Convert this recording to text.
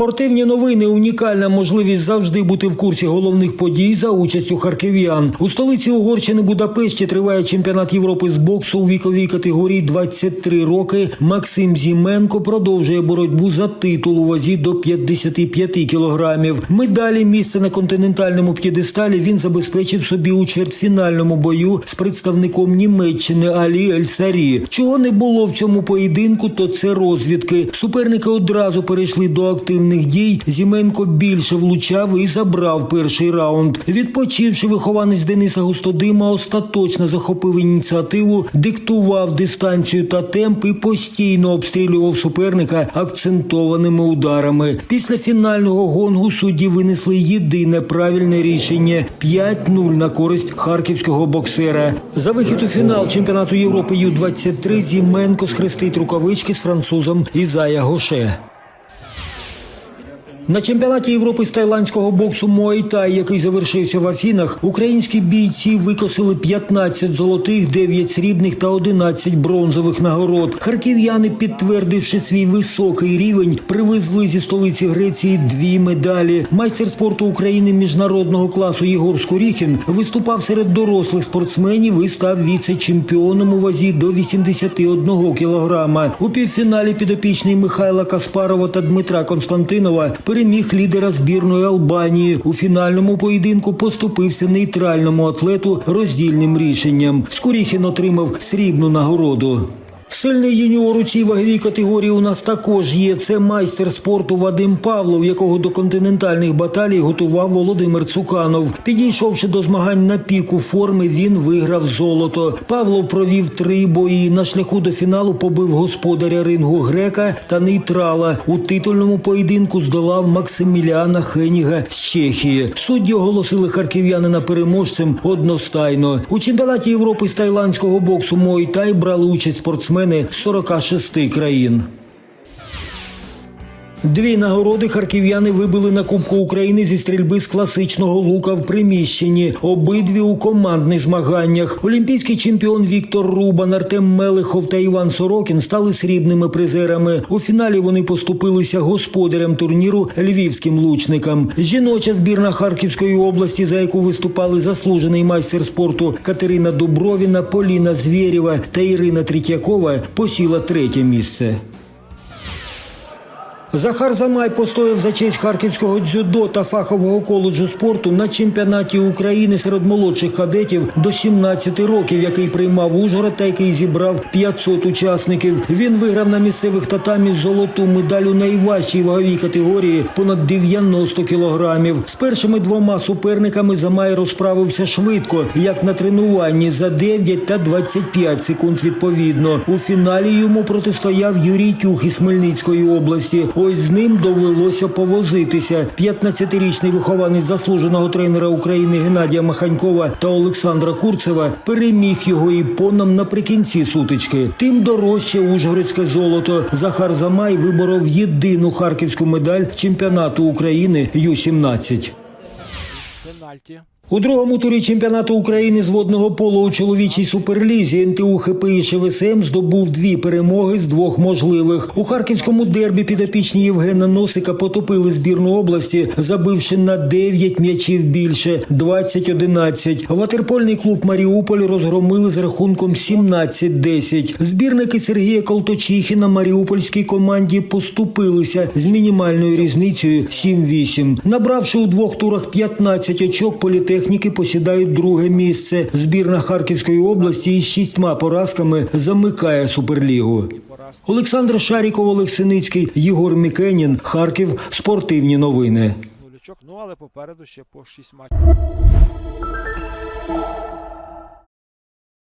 Спортивні новини унікальна можливість завжди бути в курсі головних подій за участю харків'ян. У столиці Угорщини Будапешті триває чемпіонат Європи з боксу у віковій категорії 23 роки. Максим Зіменко продовжує боротьбу за титул у вазі до 55 кілограмів. Медалі місце на континентальному п'єдесталі він забезпечив собі у чвертьфінальному бою з представником Німеччини Алі Ельсарі. Чого не було в цьому поєдинку, то це розвідки. Суперники одразу перейшли до активних дій. Зіменко більше влучав і забрав перший раунд. Відпочивши, вихованець Дениса Густодима остаточно захопив ініціативу, диктував дистанцію та темп і постійно обстрілював суперника акцентованими ударами. Після фінального гонгу судді винесли єдине правильне рішення 5-0 на користь харківського боксера. За вихід у фінал чемпіонату Європи Ю-23 Зіменко схрестить рукавички з французом Ізая Гоше. На чемпіонаті Європи з тайландського боксу Муайтай, який завершився в Афінах, українські бійці викосили 15 золотих, 9 срібних та 11 бронзових нагород. Харків'яни, підтвердивши свій високий рівень, привезли зі столиці Греції дві медалі. Майстер спорту України міжнародного класу Єгор Скоріхін виступав серед дорослих спортсменів і став віце-чемпіоном у вазі до 81 кілограма. У півфіналі підопічний Михайла Каспарова та Дмитра Константинова переміг лідера збірної Албанії. У фінальному поєдинку поступився нейтральному атлету роздільним рішенням. Скоріхін отримав срібну нагороду. Сильний юніор у цій ваговій категорії у нас також є. Це майстер спорту Вадим Павлов, якого до континентальних баталій готував Володимир Цуканов. Підійшовши до змагань на піку форми, він виграв золото. Павлов провів три бої. На шляху до фіналу побив господаря рингу грека та нейтрала. У титульному поєдинку здолав Максиміліана Хеніга з Чехії. Судді оголосили харків'янина переможцем одностайно. У чемпіонаті Європи з тайландського боксу Муайтай брали участь спортсмени з 46 країн. Дві нагороди харків'яни вибили на Кубку України зі стрільби з класичного лука в приміщенні. Обидві у командних змаганнях. Олімпійський чемпіон Віктор Рубан, Артем Мелехов та Іван Сорокін стали срібними призерами. У фіналі вони поступилися господарям турніру львівським лучникам. Жіноча збірна Харківської області, за яку виступали заслужений майстер спорту Катерина Дубровіна, Поліна Звєрєва та Ірина Третьякова, посіла третє місце. Захар Замай постояв за честь харківського дзюдо та фахового коледжу спорту на чемпіонаті України серед молодших кадетів до 17 років, який приймав Ужгород та який зібрав 500 учасників. Він виграв на місцевих татамі золоту медаль у найважчій ваговій категорії понад 90 кілограмів. З першими двома суперниками Замай розправився швидко, як на тренуванні за 9 та 25 секунд відповідно. У фіналі йому протистояв Юрій Тюх із Хмельницької області. Ось з ним довелося повозитися. 15-річний вихованець заслуженого тренера України Геннадія Маханькова та Олександра Курцева переміг його іпоном наприкінці сутички. Тим дорожче ужгородське золото. Захар Замай виборов єдину харківську медаль чемпіонату України Ю-17. Пенальті. У другому турі чемпіонату України з водного полу у чоловічій суперлізі НТУ ХПІ ШВСМ здобув дві перемоги з двох можливих. У харківському дербі підопічні Євгена Носика потопили збірну області, забивши на 9 м'ячів більше 20-11. Ватерпольний клуб Маріуполь розгромили з рахунком 17-10. Збірники Сергія Колточихіна маріупольській команді поступилися з мінімальною різницею 7-8. Набравши у двох турах 15 очок, політехніки посідають друге місце. Збірна Харківської області із шістьма поразками замикає суперлігу. Олександр Шаріков, Олексиницький, Єгор Мікенін, Харків. Спортивні новини. Ну але попереду ще по шість матчів.